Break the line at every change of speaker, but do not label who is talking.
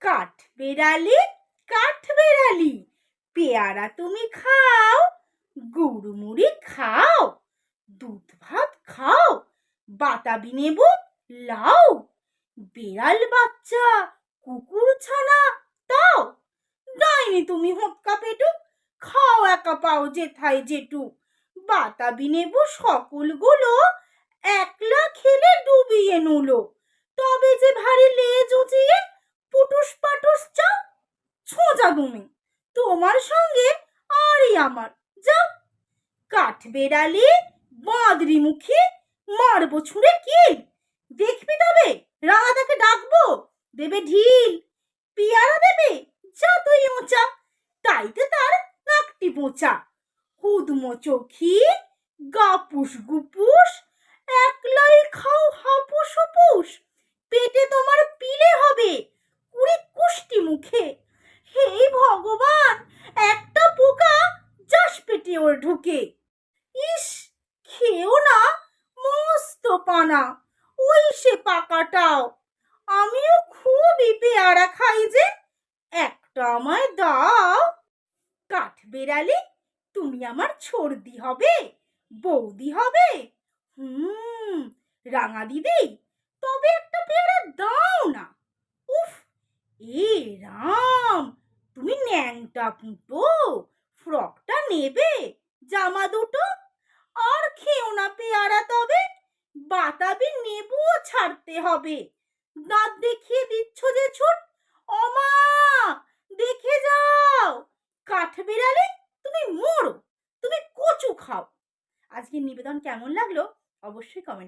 কাঠ বেড়ালি কাঠ বেড়ালি। পেয়ারা তুমি খাও গুড় মুড়ি খাও, দুধ ভাত খাও, বাতাবি নেবু, লাও। বেড়াল বাচ্চা, কুকুর ছানা, তাও। ডাইনি তুমি হোক্কা পেটু, খাও একা পাও যেথায় যেটু বাতাবি নেবু সকলগুলো, একলা খেলে ডুবিয়ে নুলো। ছোঁজা তুমি তোমার সঙ্গে আরই আমার, যাও। কাঠ বেড়ালি বাঁদরি মুখে মারবো ছুঁড়ে কি? দেখবি তবে রাঙাদাকে ডাকবো, দেবে ঢিল, পিয়ারা দেবে যা তুই উঁচা তাইতে তার নাকটি পোঁচা হুদমো চোখি গাপুস গুপুস, একলাই খাও হাপুস হুপুস, পেটে তোমার পিলে হবে কুড়ি কুষ্টি মুখে। ভগবান, একটা পোকা যাস পেটে ওর ঢুকে। ইস, খেও না, মস্ত পানা। ওই সে পাকাটাও। আমিও খুবই পেয়ারা খাই যে, একটা আমায় দাও। কাঠ বেড়ালি তুমি আমার ছর্দি হবে, বৌদি হবে। হুম, রাঙা দিদি, তবে একটা পেয়ারা দাও না। উফ, এ রাম। ন্যাংটা পুঁটো ফ্রকটা নেবে, জামা দুটো, আর খেও না পেয়ারা তবে, বাতাবি নেবুও ছাড়তে হবে। দাঁত দেখিয়ে দিচ্ছ যে ছুট অমা দেখে যাও। কাঠ বিড়ালে তুমি মরো, তুমি কচু খাও। আজকের নিবেদন কেমন লাগল? অবশ্যই কমেন্ট